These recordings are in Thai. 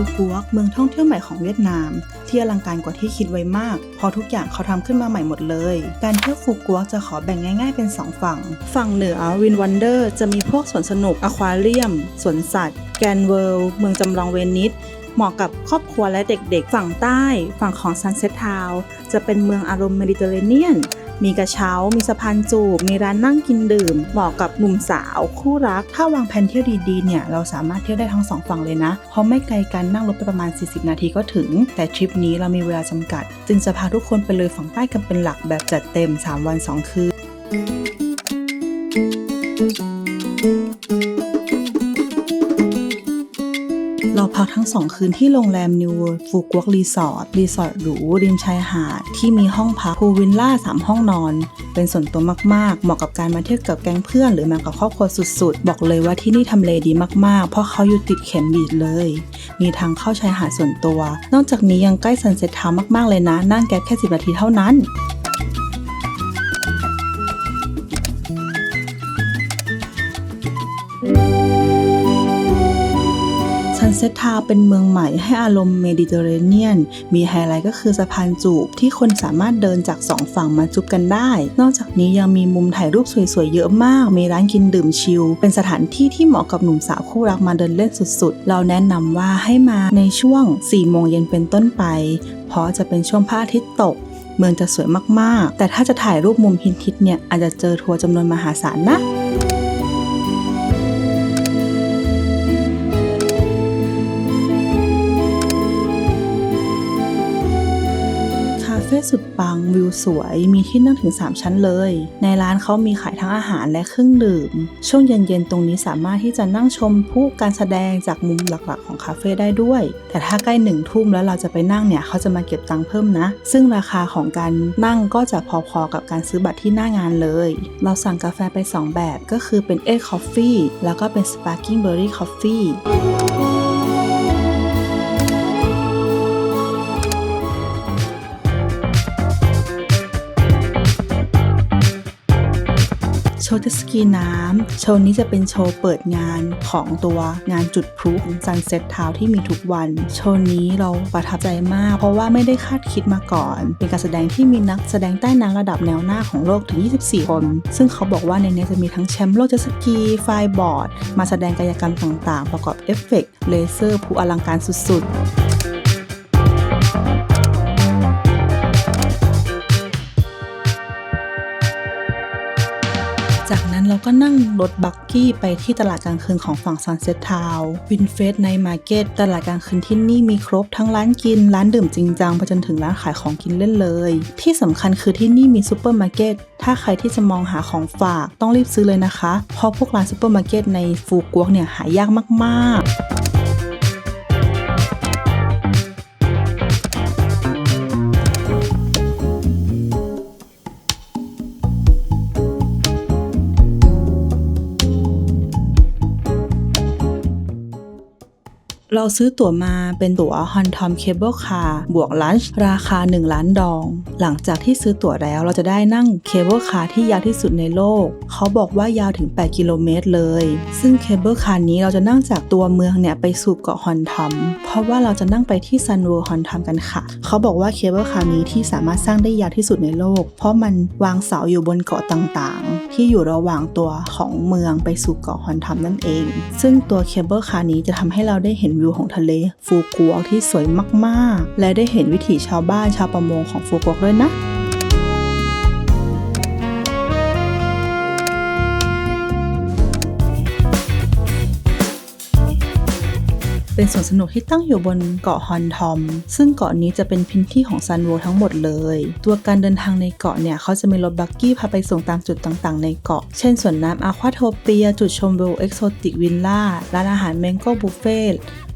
ฟูกัวกเมืองท่องเที่ยวใหม่ของเวียดนาม ที่อลังการกว่าที่คิดไว้มากเพราะทุกอย่างเขาทำขึ้นมาใหม่หมดเลย การเที่ยวฟูกัวกจะขอแบ่งง่ายๆเป็น 2 ฝั่ง ฝั่งเหนือวินวันเดอร์จะมีพวกสวนสนุกอควาเรียม สวนสัตว์ แกรนเวิลด์เมืองจำลองเวนิสเหมาะกับครอบครัวและเด็กๆ ฝั่งใต้ ฝั่งของซันเซ็ตทาวจะเป็นเมืองอารมณ์เมดิเตอร์เรเนียน มีกระเช้า มีสะพานจูบ มีร้านนั่งกินดื่ม เหมาะกับหนุ่มสาวคู่รัก ถ้าวางแผนเที่ยวดีๆ เนี่ย เราสามารถเที่ยวได้ทั้งสองฝั่งเลยนะ เพราะไม่ไกลกันนั่งรถไปประมาณ 40 นาทีก็ถึง แต่ทริปนี้เรามีเวลาจำกัด จึงจะพาทุกคนไปเลยฝั่งใต้กันเป็นหลักแบบจัดเต็ม 3 วัน 2 คืน เราพักทั้งสองคืนที่โรงแรมนิวฟูกวกรีสอร์ทรีสอร์ทหรูริมชายหาด ที่มีห้องพักพูลวิลล่า3ห้องนอน เป็นส่วนตัวมาก ๆ เหมาะกับการมาเที่ยวกับแก๊งเพื่อน หรือมากับครอบครัวสุด ๆ บอกเลยว่าที่นี่ทำเลดีมาก ๆ เพราะเขาอยู่ติดเข็มบีดเลย มีทางเข้าชายหาดส่วนตัว นอกจากนี้ยังใกล้ซันเซ็ตทาวมาก ๆ เลยนะ นั่งแก๊ปแค่10นาทีเท่านั้น เซตทาวเป็นเมืองใหม่ให้อารมณ์เมดิเตอร์เรเนียน มีไฮไลท์ก็คือสะพานจูบที่คนสามารถเดินจากสองฝั่งมาจูบกันได้ นอกจากนี้ยังมีมุมถ่ายรูปสวยๆ เยอะมาก มีร้านกินดื่มชิล เป็นสถานที่ที่เหมาะกับหนุ่มสาวคู่รักมาเดินเล่นสุดๆ เราแนะนำว่าให้มาในช่วง4โมงเย็นเป็นต้นไป เพราะจะเป็นช่วงพระอาทิตย์ตก เมืองจะสวยมากๆ แต่ถ้าจะถ่ายรูปมุมฮิตๆเนี่ยอาจจะเจอทัวร์จำนวนมหาศาลนะ เฟ่สุดปังวิวสวยมีที่นั่งถึง 3 ชั้นเลย ในร้านเขามีขายทั้งอาหารและเครื่องดื่ม ช่วงเย็นๆ ตรงนี้สามารถที่จะนั่งชมผู้การแสดงจากมุมหลักๆ ของคาเฟ่ได้ด้วย แต่ถ้าใกล้หนึ่งทุ่มแล้วเราจะไปนั่งเนี่ยเขาจะมาเก็บตังค์เพิ่มนะ ซึ่งราคาของการนั่งก็จะพอๆกับการซื้อบัตรที่หน้างานเลย เราสั่งกาแฟไป 2 แบบก็คือเป็นเอ็กคอฟฟี่แล้วก็เป็นสปาร์กิ้งเบอร์รี่คอฟฟี่ ว์เจตสกีน้ำ โชว์นี้จะเป็นโชว์เปิดงานของตัวงานจุดพลุของ Sunset Town ที่มีทุกวัน โชว์นี้เราประทับใจมาก เพราะว่าไม่ได้คาดคิดมาก่อน เป็นการแสดงที่มีนักแสดงใต้น้ำระดับแนวหน้าของโลกถึง 24 คน ซึ่งเขาบอกว่าในนี้จะมีทั้งแชมป์โลกเจตสกีไฟบอร์ด มาแสดงกายกรรมต่างๆ ประกอบเอฟเฟกต์เลเซอร์ผู้อลังการสุดๆ จากนั้นเราก็นั่งรถบักกี้ไปที่ตลาดกลางคืนของฝั่งซันเซ็ตทาวน์วินเฟสในมาร์เก็ตตลาดกลางคืนที่นี่มีครบทั้งร้านกิน ร้านดื่มจริงจังไปจนถึงร้านขายของกินเล่นเลย ที่สำคัญคือที่นี่มีซูเปอร์มาร์เก็ตถ้าใครที่จะมองหาของฝากต้องรีบซื้อเลยนะคะ เพราะพวกร้านซูเปอร์มาร์เก็ตในฟูกวกเนี่ยหายากมากๆ เราซื้อตั๋วมาเป็นตั๋ว h o n t o m Cable Car บวกลันช์ราคา 1 ล้านดอง หลังจากที่ซื้อตั๋วแล้วเราจะได้นั่งเคเบิลคาร์ที่ยาวที่สุดในโลก เขาบอกว่ายาวถึง 8 กิโลเมตรเลย ซึ่งเคเบิลคาร์นี้เราจะนั่งจากตัวเมืองเนี่ยไปสู่เกาะฮอนทอมเพราะว่าเราจะนั่งไปที่ซันเวิร์ฮอนทอมกันค่ะ เขาบอกว่าเคเบิลคาร์นี้ที่สามารถสร้างได้ยาวที่สุดในโลก เพราะมันวางเสาอยู่บนเกาะต่างๆ ที่อยู่ระหว่างตัวของเมืองไปสู่เกาะฮอนทอมนั่นเอง ซึ่งตัวเคเบิลคาร์นี้จะทำให้เราได้เห็นวิวของทะเลฟูกัวที่สวยมากๆ และได้เห็นวิถีชาวบ้านชาวประมงของฟูกัวด้วยนะ เป็นสวนสนุกที่ตั้งอยู่บนเกาะฮอนทอม ซึ่งเกาะนี้จะเป็นพื้นที่ของซันโวทั้งหมดเลย ตัวการเดินทางในเกาะเนี่ยเขาจะมีรถบักกี้พาไปส่งตามจุดต่างๆ ในเกาะ เช่นสวนน้ำอะควาโทเปีย จุดชมวิวเอ็กโซติกวิลล่า ร้านอาหารแมงโก้บุฟเฟ่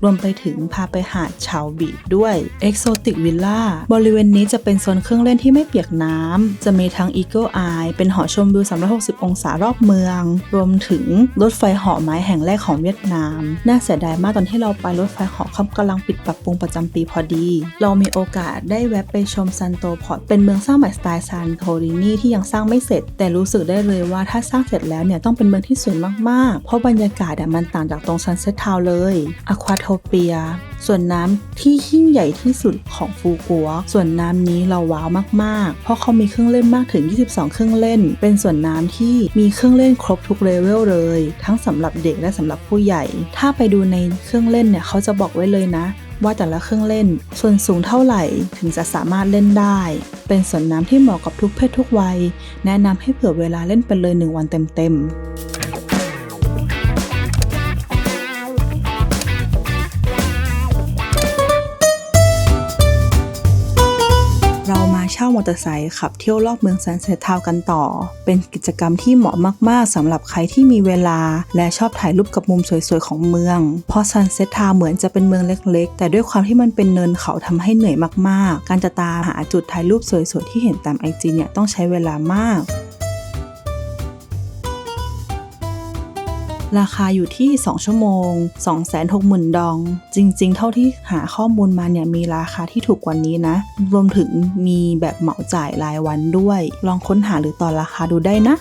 รวมไปถึงพาไปหาดชาวบีด้วย Exotic Villa บริเวณนี้จะเป็นโซนเครื่องเล่นที่ไม่เปียกน้ำ จะมีทั้ง Eagle Eye เป็นหอชมวิว 360 องศารอบเมือง รวมถึงรถไฟหาะไม้แห่งแรกของเวียดนาม น่าเสียดายมากตอนที่เราไปรถไฟเหาะเขากำลังปิดปรับปรุงประจำปีพอดี เรามีโอกาสได้แวะไปชมซันโตพอร์ตเป็นเมืองสร้างใหม่สไตล์ซันโทรินีที่ยังสร้างไม่เสร็จ แต่รู้สึกได้เลยว่าถ้าสร้างเสร็จแล้วเนี่ยต้องเป็นเมืองที่สวยมากๆ เพราะบรรยากาศมันต่างจากตรงซันเซ็ตทาวเลยอควาโทเปีย ส่วนน้ำที่ยิ่งใหญ่ที่สุดของฟูกัว ส่วนน้ำนี้เราว้าวมากๆ เพราะเขามีเครื่องเล่นมากถึง 22 เครื่องเล่น เป็นส่วนน้ำที่มีเครื่องเล่นครบทุกเลเวลเลย ทั้งสำหรับเด็กและสำหรับผู้ใหญ่ ถ้าไปดูในเครื่องเล่นเนี่ยเขาจะบอกไว้เลยนะว่าแต่ละเครื่องเล่น ส่วนสูงเท่าไหร่ถึงจะสามารถเล่นได้ เป็นสวนน้ำที่เหมาะกับทุกเพศทุกวัย แนะนำให้เผื่อเวลาเล่นไปเลยหนึ่งวันเต็มๆ มอเตอร์ไซค์ขับเที่ยวรอบเมืองซันเซ็ตทาวกันต่อ เป็นกิจกรรมที่เหมาะมากๆสำหรับใครที่มีเวลา และชอบถ่ายรูปกับมุมสวยๆ ของเมือง เพราะซันเซ็ตทาวเหมือนจะเป็นเมืองเล็กๆ แต่ด้วยความที่มันเป็นเนินเขาทำให้เหนื่อยมากๆ การจะตามหาจุดถ่ายรูปสวยๆ ที่เห็นตามไอจีเนี่ยต้องใช้เวลามาก ราคาอยู่ที่ 2 ชั่วโมง 260,000 ดอง จริง ๆ เท่าที่หาข้อมูลมาเนี่ยมีราคาที่ถูกกว่านี้นะ รวมถึงมีแบบเหมาจ่ายรายวันด้วย ลองค้นหาหรือต่อราคาดูได้นะ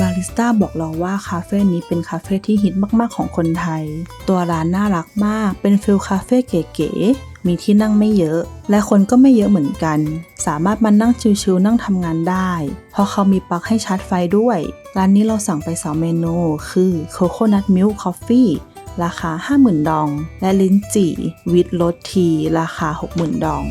บาริสต้าบอกเราว่าคาเฟ่นี้เป็นคาเฟ่ที่ฮิตมาก ๆ ของคนไทย ตัวร้านน่ารักมาก เป็นฟิลคาเฟ่เก๋ ๆ มีที่นั่งไม่เยอะ และคนก็ไม่เยอะเหมือนกัน สามารถมานั่งชิวๆนั่งทำงานได้ เพราะเขามีปลั๊กให้ชาร์จไฟด้วย ร้านนี้เราสั่งไป2เมนู คือโคโคนัทมิลค์คอฟฟี่ราคา 50,000 ดอง และลิ้นจี่วิดรสที ราคา 60,000 ดอง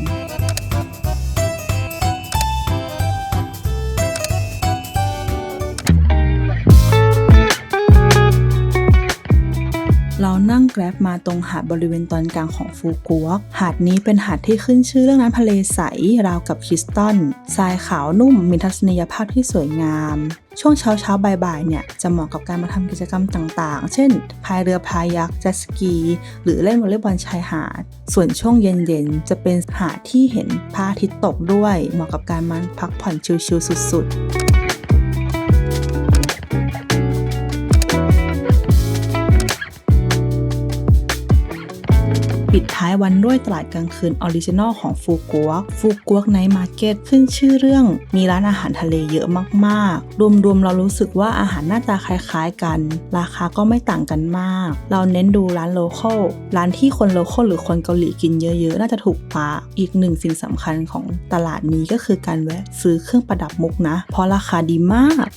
บมาตรงหาดบริเวณตอนกลางของฟูกัวหาดนี้เป็นหาดที่ขึ้นชื่อเรื่องน้ำทะเลใสราวกับคริสตัลทรายขาวนุ่มมีทัศนียภาพที่สวยงาม ช่วงเช้าเช้าบ่ายๆเนี่ยจะเหมาะกับการมาทำกิจกรรมต่างๆ เช่นพายเรือพายักเจ็ตสกี หรือเล่นวอลเลย์บอลชายหาด ส่วนช่วงเย็นๆจะเป็นหาดที่เห็นพระอาทิตย์ตกด้วย เหมาะกับการมาพักผ่อนชิลๆสุดๆ ปิดท้ายวันด้วยตลาดกลางคืนออริจินอลของฟูกัวฟูกัวไนท์มาร์เก็ตขึ้นชื่อเรื่อง มีร้านอาหารทะเลเยอะมากๆ รวมๆ เรารู้สึกว่าอาหารหน้าตาคล้ายๆกัน ราคาก็ไม่ต่างกันมาก เราเน้นดูร้านโลเคอลร้านที่คนโลเคอลหรือคนเกาหลีกินเยอะๆ น่าจะถูกปากอีกหนึ่งสิ่งสำคัญของตลาดนี้ก็คือการแวะซื้อเครื่องประดับมุกนะ เพราะราคาดีมาก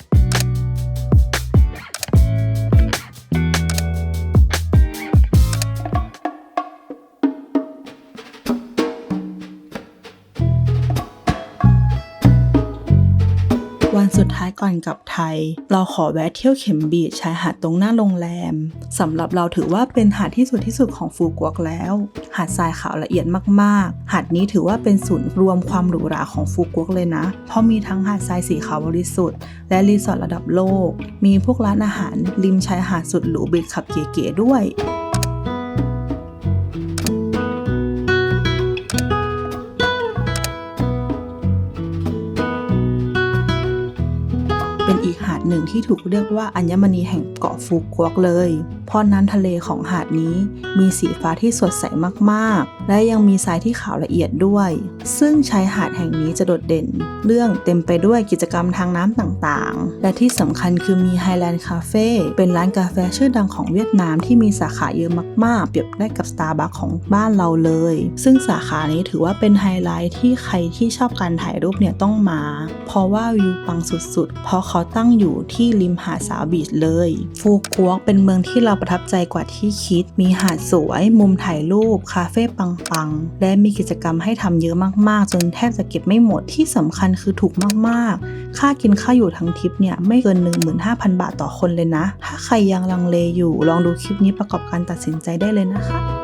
วันสุดท้ายก่อนกลับไทย เราขอแวะเที่ยวเข็มบีชชายหาดตรงหน้าโรงแรมสำหรับเราถือว่าเป็นหาดที่สวยที่สุดของฟูกวกแล้ว หาดทรายขาวละเอียดมากๆ หาดนี้ถือว่าเป็นศูนย์รวมความหรูหราของฟูกวกเลยนะ เพราะมีทั้งหาดทรายสีขาวบริสุทธิ์และรีสอร์ทระดับโลก มีพวกร้านอาหารริมชายหาดสุดหรูบิดขับเก๋ๆด้วย นึ่งที่ถูกเรียกว่าอัญมณีแห่งเกาะฟูกวกเลย เพราะน้ำทะเลของหาดนี้มีสีฟ้าที่สดใสมากๆและยังมีทรายที่ขาวละเอียดด้วย ซึ่งชายหาดแห่งนี้จะโดดเด่น เรื่องเต็มไปด้วยกิจกรรมทางน้ำต่างๆ และที่สำคัญคือมี Highland Cafe เป็นร้านกาแฟชื่อดังของเวียดนามที่มีสาขาเยอะมากๆ เปรียบได้กับ Starbucks ของบ้านเราเลย ซึ่งสาขานี้ถือว่าเป็นไฮไลท์ที่ใครที่ชอบการถ่ายรูปเนี่ยต้องมา เพราะว่าวิวปังสุดๆ เพราะเขาตั้งอยู่ที่ริมหาดสาวบีชเลย ฟูกวกเป็นเมืองที่เราประทับใจกว่าที่คิด มีหาดสวย มุมถ่ายรูป คาเฟ่ปังๆ และมีกิจกรรมให้ทำเยอะมากๆ จนแทบจะเก็บไม่หมดที่สำคัญคือถูกมากๆ ค่ากินค่าอยู่ทั้งทริปเนี่ยไม่เกิน 15,000 บาทต่อคนเลยนะ ถ้าใครยังลังเลอยู่ลองดูคลิปนี้ประกอบการตัดสินใจได้เลยนะคะ